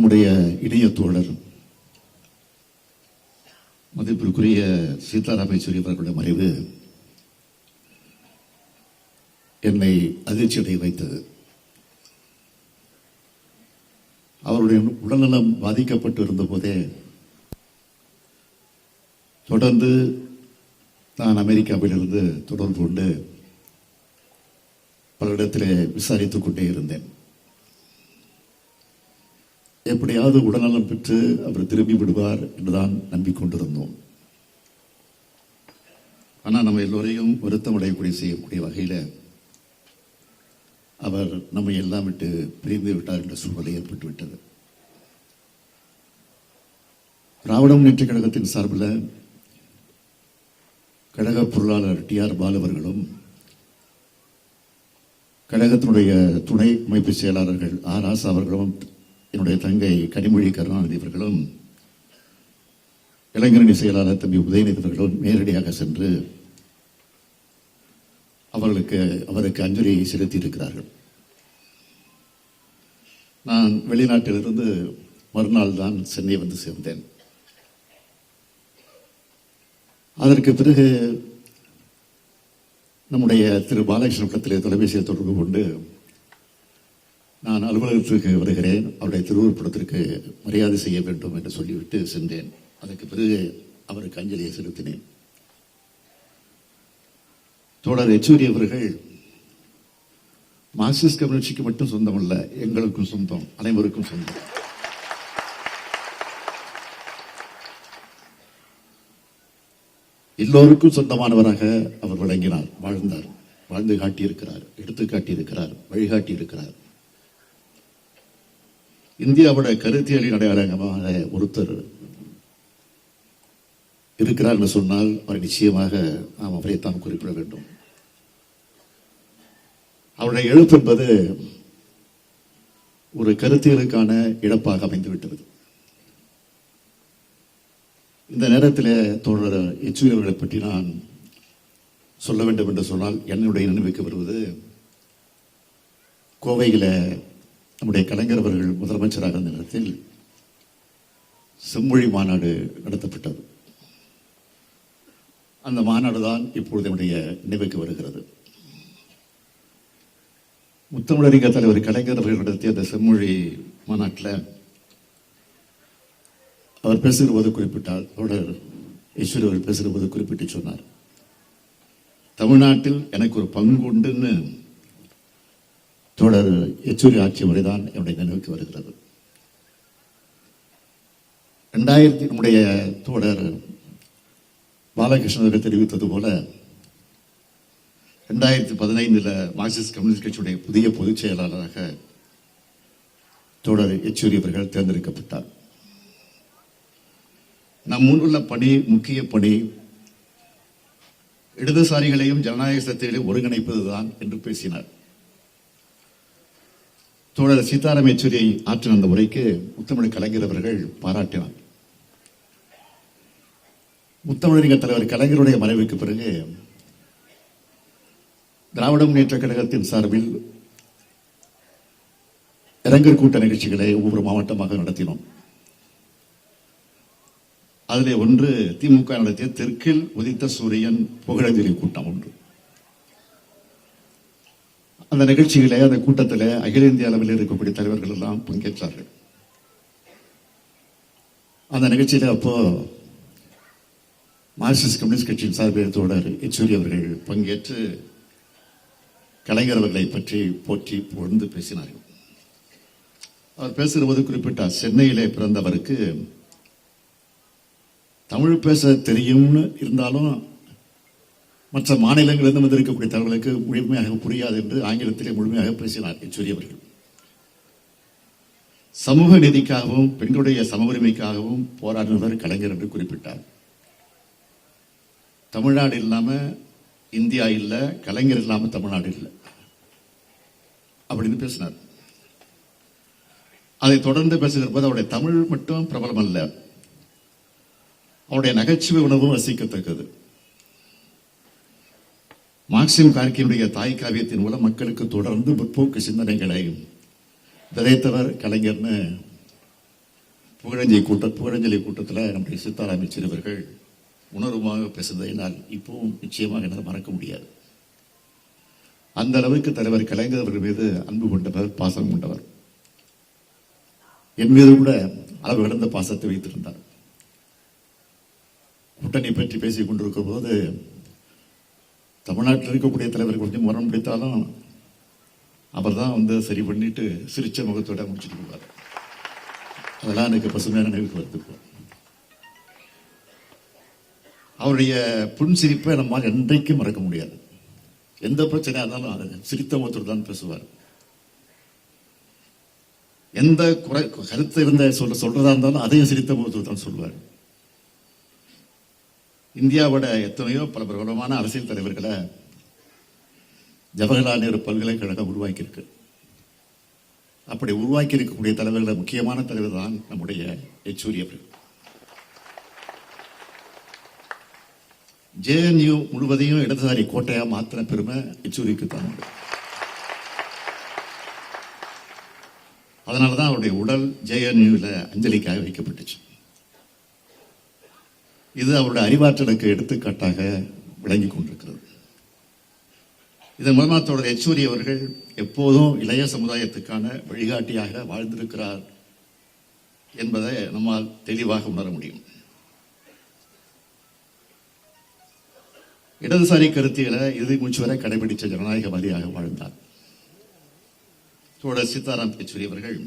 நம்முடைய இணைய தோழர் மதிப்பிற்குரிய சீதாராமேஸ்வரி அவர்களுடைய மறைவு என்னை அதிர்ச்சியடை வைத்தது. அவருடைய உடல்நலம் பாதிக்கப்பட்டு இருந்த போதே தொடர்ந்து நான் அமெரிக்காவிலிருந்து தொடர்பு கொண்டு பல இடத்திலே விசாரித்துக் கொண்டே இருந்தேன். எப்படியாவது உடல்நலம் பெற்று அவர் திரும்பி விடுவார் என்றுதான் நம்பிக்கொண்டிருந்தோம் ஆனால் நம்ம எல்லோரையும் வருத்தம் அடையக்கூடிய செய்யக்கூடிய வகையில் அவர் நம்மை எல்லாம் விட்டு பிரிந்து விட்டார் என்ற சூழ்நிலை ஏற்பட்டு விட்டது. திராவிட முன்னேற்ற கழகத்தின் சார்பில் கழக பொருளாளர் டி ஆர் பாலு அவர்களும் கழகத்தினுடைய துணை அமைப்பு செயலாளர்கள் ஆர் ஆசா அவர்களும் என்னுடைய தங்கை கனிமொழி கருணாநிதி அவர்களும் இளைஞரணி செயலாளர் தம்பி உதயநிதி அவர்களும் நேரடியாக சென்று அவர்களுக்கு அவருக்கு அஞ்சலி செலுத்தி இருக்கிறார்கள் நான் வெளிநாட்டிலிருந்து மறுநாள் தான் சென்னை வந்து சேர்ந்தேன். அதற்கு பிறகு நம்முடைய திரு பாலகிருஷ்ணபுரத்தில் தொலைபேசியை தொடர்பு கொண்டு நான் அலுவலகத்திற்கு வருகிறேன். அவருடைய திருவுருப்படத்திற்கு மரியாதை செய்ய வேண்டும் என்று சொல்லிவிட்டு சென்றேன். அதற்கு பிறகு அவருக்கு அஞ்சலியை செலுத்தினேன். தோழர் யெச்சூரி அவர்கள் மார்க்சிஸ்ட் கம்யூனிஸ்டுக்கு மட்டும் அல்ல எங்களுக்கும் சொந்தம் அனைவருக்கும் சொந்தம். எல்லோருக்கும் சொந்தமானவராக அவர் விளங்கினார் வாழ்ந்தார். வாழ்ந்து காட்டியிருக்கிறார் எடுத்து காட்டியிருக்கிறார் வழிகாட்டி இருக்கிறார் இந்தியாவோட கருத்தியலின் அடையாளமாக ஒருத்தர் இருக்கிறார் என்று சொன்னால் அவரை நிச்சயமாக நாம் அவரைத்தான் குறிப்பிட வேண்டும். அவருடைய எழுத்து என்பது ஒரு கருத்தியலுக்கான இழப்பாக அமைந்துவிட்டது. இந்த நேரத்தில் தோழர் எச்சுவி அவர்களை பற்றி நான் சொல்ல வேண்டும் என்று சொன்னால் என்னுடைய நினைவுக்கு வருவது கோவையில் நம்முடைய கலைஞர் அவர்கள் முதலமைச்சராக இருந்த நேரத்தில் செம்மொழி மாநாடு நடத்தப்பட்டது. அந்த மாநாடு தான் இப்பொழுது என்னுடைய நினைவுக்கு வருகிறது. முத்தமிழறிஞ தலைவர் கலைஞர் அவர்கள் நடத்திய அந்த செம்மொழி மாநாட்டில் அவர் பேசுகிறபோது குறிப்பிட்டார். தொடர் ஈஸ்வரி அவர் பேசுகிறபோது குறிப்பிட்டு சொன்னார். தமிழ்நாட்டில் எனக்கு ஒரு பங்கு உண்டுன்னு தோழர் யெச்சூரி ஆட்சி முறைதான் என்னுடைய நினைவுக்கு வருகிறது. ரெண்டாயிரத்தி நம்முடைய தோழர் பாலகிருஷ்ணன் தெரிவித்தது போல ரெண்டாயிரத்தி பதினைந்தில் மார்க்சிஸ்ட் கம்யூனிஸ்ட் கட்சியுடைய புதிய பொதுச் செயலாளராக தோழர் யெச்சூரி அவர்கள் தேர்ந்தெடுக்கப்பட்டார். நம் முன்னுள்ள பணி முக்கிய பணி இடதுசாரிகளையும் ஜனநாயக சக்திகளையும் ஒருங்கிணைப்பதுதான் என்று பேசினார். தோழர் சீதாராம் யெச்சூரியை ஆற்றின அந்த உரைக்கு முத்தமிழ் கலைஞர் அவர்கள் பாராட்டினார். முத்தமிழறிஞர் தலைவர் கலைஞருடைய மறைவுக்கு பிறகு திராவிட முன்னேற்ற கழகத்தின் சார்பில் இளைஞர் கூட்ட நிகழ்ச்சிகளை ஒவ்வொரு மாவட்டமாக நடத்தினோம். அதிலே ஒன்று திமுக நடத்திய தெற்கில் உதித்த சூரியன் புகழஞ்சலி கூட்டம் ஒன்று. அந்த நிகழ்ச்சியிலே அந்த கூட்டத்தில் அகில இந்திய அளவில் இருக்கக்கூடிய தலைவர்கள் எல்லாம் பங்கேற்றார்கள். அந்த நிகழ்ச்சியில் அப்போ மார்க்சிஸ்ட் கம்யூனிஸ்ட் கட்சியின் சார்பில் தோழர் யெச்சூரி அவர்கள் பங்கேற்று கலைஞர் அவர்களை பற்றி போற்றி புகழ்ந்து பேசினார்கள். அவர் பேசுகிற போது குறிப்பிட்டார் சென்னையிலே பிறந்தவருக்கு தமிழ் பேச தெரியும்னு இருந்தாலும் மற்ற மாநிலங்களிலிருந்து வந்திருக்கக்கூடிய தகவலுக்கு முழுமையாக புரியாது என்று ஆங்கிலத்திலே முழுமையாக பேசினார் என்று சமூக நீதிக்காகவும் பெண்களுடைய சம உரிமைக்காகவும் போராடுபவர் கலைஞர் என்று குறிப்பிட்டார். தமிழ்நாடு இல்லாம இந்தியா இல்ல கலைஞர் இல்லாம தமிழ்நாடு இல்லை. அப்படின்னு பேசினார். அதை தொடர்ந்து பேசுகிற போது அவருடைய தமிழ் மட்டும் பிரபலம் அல்ல அவருடைய நகைச்சுவை உணர்வும் ரசிக்கத்தக்கது. மார்க்சிம் கார்கியினுடைய தாய் காவியத்தின் மூலம் மக்களுக்கு தொடர்ந்து முற்போக்கு சிந்தனைகளை விதைத்தவர் கலைஞர்னு புகழஞ்சலி கூட்ட புகழஞ்சலி கூட்டத்தில் நம்முடைய சித்தார் யெச்சூரி அவர்கள் உணர்வுமாக பேசுவதை நான் இப்பவும் நிச்சயமாக என்னால் மறக்க முடியாது. அந்த அளவுக்கு தலைவர் கலைஞர் அவர்கள் மீது அன்பு கொண்டவர் பாசம் கொண்டவர். என் மீது கூட அளவு கடந்த பாசத்தை வைத்திருந்தார். கூட்டணி பற்றி பேசிக் கொண்டிருக்கும் போது தமிழ்நாட்டில் இருக்கக்கூடிய தலைவர்கள் கொஞ்சம் முரண் பிடித்தாலும் அவர் தான் வந்து சரி பண்ணிட்டு சிரிச்ச முகத்தோட முடிச்சுட்டு போவார் அதெல்லாம் எனக்கு பசுமையான நினைவுக்கு வருது அவருடைய அவருடைய புன்சிரிப்பை நம்மால் என்றைக்கும் மறக்க முடியாது. எந்த பிரச்சனையாக இருந்தாலும் அதை சிரித்த முகத்தோடு தான் பேசுவார். எந்த குறை கருத்து இருந்த சொல்ல சொல்றதா இருந்தாலும் அதையும் சிரித்த முகத்தோடு தான் சொல்வார். இந்தியாவோட எத்தனையோ பல பிரபலமான அரசியல் தலைவர்களை ஜவஹர்லால் நேரு பல்கலைக்கழகம் உருவாக்கியிருக்கு. அப்படி உருவாக்கி இருக்கக்கூடிய தலைவர்களில் முக்கியமான தலைவர் தான் நம்முடைய யெச்சூரி அவர்கள். ஜேஎன்யூ முழுவதையும் இடதுசாரி கோட்டையா மாத்தின பெருமை யெச்சூரிக்கு தான் உண்டு. அதனால தான் அவருடைய உடல் ஜேஎன்யூவில் அஞ்சலிக்காக வைக்கப்பட்டுச்சு. இது அவருடைய அறிவாற்றலுக்கு எடுத்துக்காட்டாக விளங்கி கொண்டிருக்கிறது. இதன் மூலமாக தோழர் யெச்சூரி அவர்கள் எப்போதும் இளைய சமுதாயத்துக்கான வழிகாட்டியாக வாழ்ந்திருக்கிறார் என்பதை நம்மால் தெளிவாக உணர முடியும். இடதுசாரி கருத்தியலை இறுதி மூச்சு வரை கடைபிடித்த ஜனநாயகவாதியாக வாழ்ந்தார். தோழர் சீதாராம் யெச்சூரி அவர்கள்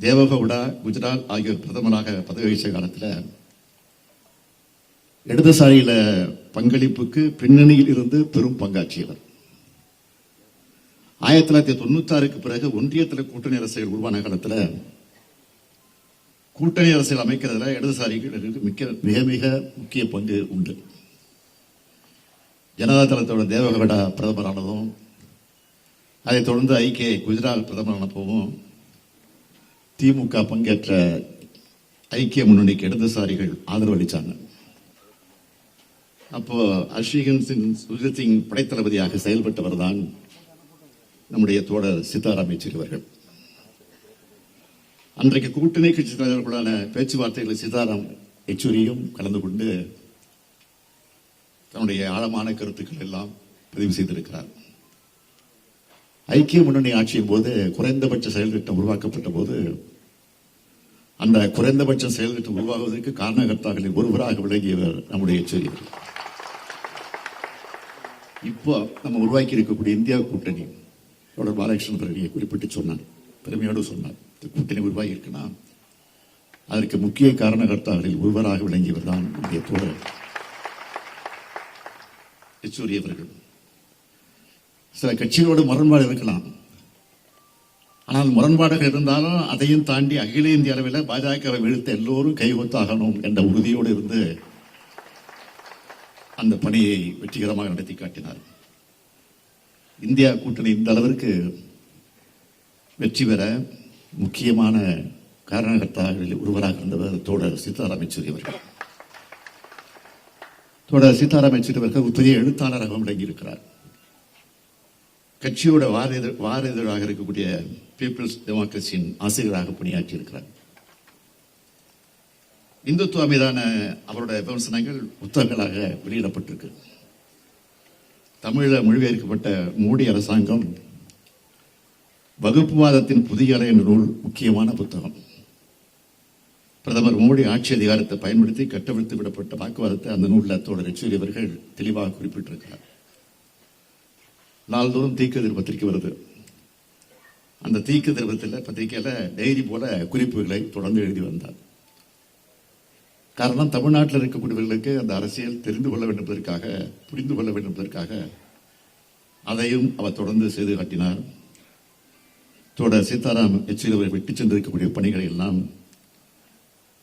தேவகவுடா குஜராத் ஆகியோர் பிரதமராக பதவி வகித்த காலத்தில் இடதுசாரியில பங்களிப்புக்கு பின்னணியில் இருந்து பெரும் பங்காற்றியவர். ஆயிரத்தி தொள்ளாயிரத்தி தொண்ணூத்தி ஆறுக்கு பிறகு ஒன்றியத்தில் கூட்டணி அரசியல் உருவான காலத்தில் கூட்டணி அரசியல் அமைக்கிறதுல இடதுசாரிகளுக்கு மிக்க மிக மிக முக்கிய பங்கு உண்டு. ஜனதா தளத்தோட தேவகவுடா பிரதமரானதும் அதைத் தொடர்ந்து ஐக்கிய குஜராத் பிரதமரானப்பவும் திமுக பங்கேற்ற ஐக்கிய முன்னணிக்கு இடதுசாரிகள் ஆதரவு அளித்தாங்க அப்போ அஸ்விகன் சிங் சிங் படைத்தளபதியாக செயல்பட்டவர் தான் நம்முடைய தோழர் சீதாராம் யெச்சூரி அவர்கள். அன்றைக்கு கூட்டணி கட்சி தலைவர்களான பேச்சுவார்த்தைகளில் சீதாராம் யெச்சூரியும் கலந்து கொண்டு தன்னுடைய ஆழமான கருத்துக்கள் எல்லாம் பதிவு செய்திருக்கிறார். ஐக்கிய முன்னணி ஆட்சியின் போது குறைந்தபட்ச செயல் திட்டம் உருவாக்கப்பட்ட போது அந்த குறைந்தபட்ச செயல் திட்டம் உருவாகுவதற்கு காரணகர்த்தாக்களில் ஒருவராக விளங்கியவர் நம்முடைய யெச்சூரி இப்போ நம்ம உருவாக்கி இருக்கக்கூடிய இந்தியா கூட்டணி. தொடர் பாலகிருஷ்ணன் பிரவியை குறிப்பிட்டு சொன்னார். பெருமையோடு சொன்னார். இந்த கூட்டணி உருவாகி இருக்குன்னா அதற்கு முக்கிய காரணகர்த்தாக்களில் ஒருவராக விளங்கியவர் தான் நம்முடைய தோழர் யெச்சூரி அவர்கள். சில கட்சிகளோடு முரண்பாடு இருக்கலாம். ஆனால் முரண்பாடுகள் இருந்தாலும் அதையும் தாண்டி அகில இந்திய அளவில் பாஜகவை வீழ்த்த எல்லோரும் கைகொத்தாகணும் என்ற உறுதியோடு இருந்து அந்த பணியை வெற்றிகரமாக நடத்தி காட்டினார். இந்தியா கூட்டணி இந்த அளவிற்கு வெற்றி பெற முக்கியமான காரணகர்த்தாக்களில் ஒருவராக இருந்தவர் தோழர் சீதாராம் யெச்சூரி அவர்கள். தோழர் சீதாராம் யெச்சூரி அவர்கள் ஒரு பெரிய எழுத்தாளராக விளங்கியிருக்கிறார். கட்சியோட வார இதழ் வார இதழாக இருக்கக்கூடிய பீப்புள்ஸ் டெமோக்ரஸியின் ஆசிரியராக பணியாற்றி இருக்கிறார் இந்துத்துவ மீதான அவருடைய விமர்சனங்கள் புத்தகங்களாக வெளியிடப்பட்டிருக்கு. தமிழில் மொழிபெயர்க்கப்பட்ட மோடி அரசாங்கம் வகுப்புவாதத்தின் புதிய அலை என்ற நூல் முக்கியமான புத்தகம். பிரதமர் மோடி ஆட்சி அதிகாரத்தை பயன்படுத்தி கட்டவிழ்த்து விடப்பட்ட வாக்குவாதத்தை அந்த நூலில் தோழர் யெச்சூரி அவர்கள் தெளிவாக குறிப்பிட்டிருக்கிறார். நாள்தோறும் தீக்கதிர் பத்திரிக்கை வருது. அந்த தீக்கதிர் பத்திரிக்கையில் டெய்ரி டைரி போல குறிப்புகளை தொடர்ந்து எழுதி வந்தார். காரணம் தமிழ்நாட்டில் இருக்கக்கூடியவர்களுக்கு அந்த அரசியல் தெரிந்து கொள்ள வேண்டும் என்பதற்காக புரிந்து கொள்ள வேண்டும் என்பதற்காக அதையும் அவர் தொடர்ந்து செய்து காட்டினார். தொடர் சீதாராம் எச்சில் அவர்கள் விட்டு சென்றிருக்கக்கூடிய பணிகளை எல்லாம்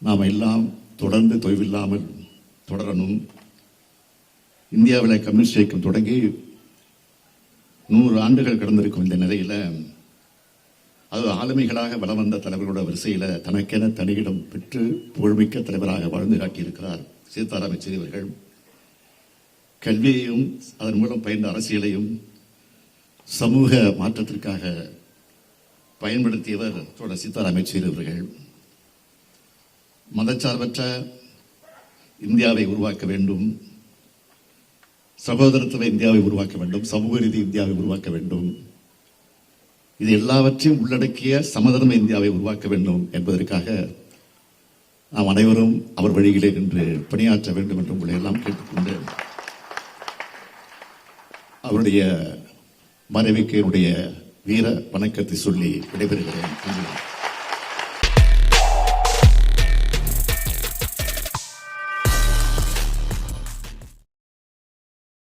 நாம் எல்லாம் தொடர்ந்து தொய்வில்லாமல் தொடரணும். இந்தியாவில் கம்யூனிஸ்ட் இயக்கம் தொடங்கி நூறு ஆண்டுகள் கடந்திருக்கும் இந்த நிலையில் அது ஆளுமைகளாக வலம் வந்த தலைவர்களோட வரிசையில தனக்கென தனியிடம் பெற்று புகழ்மிக்க தலைவராக வாழ்ந்து காட்டியிருக்கிறார் சீதாராம் யெச்சூரி அவர்கள். கல்வியையும் அதன் மூலம் பயின்ற அரசியலையும் சமூக மாற்றத்திற்காக பயன்படுத்தியவர் தோழர் சீதாராம் யெச்சூரி அவர்கள். மதச்சார்பற்ற இந்தியாவை உருவாக்க வேண்டும். சகோதரத்துவ இந்தியாவை உருவாக்க வேண்டும். சமூக ரீதி இந்தியாவை உருவாக்க வேண்டும். இது எல்லாவற்றையும் உள்ளடக்கிய சமதர்ம இந்தியாவை உருவாக்க வேண்டும் என்பதற்காக நாம் அனைவரும் அவர் வழியிலே நின்று பணியாற்ற வேண்டும் என்று உங்களை எல்லாம் கேட்டுக்கொண்டு அவருடைய மனைவிக்கு என்னுடைய வீர வணக்கத்தை சொல்லி விடைபெறுகிறேன்.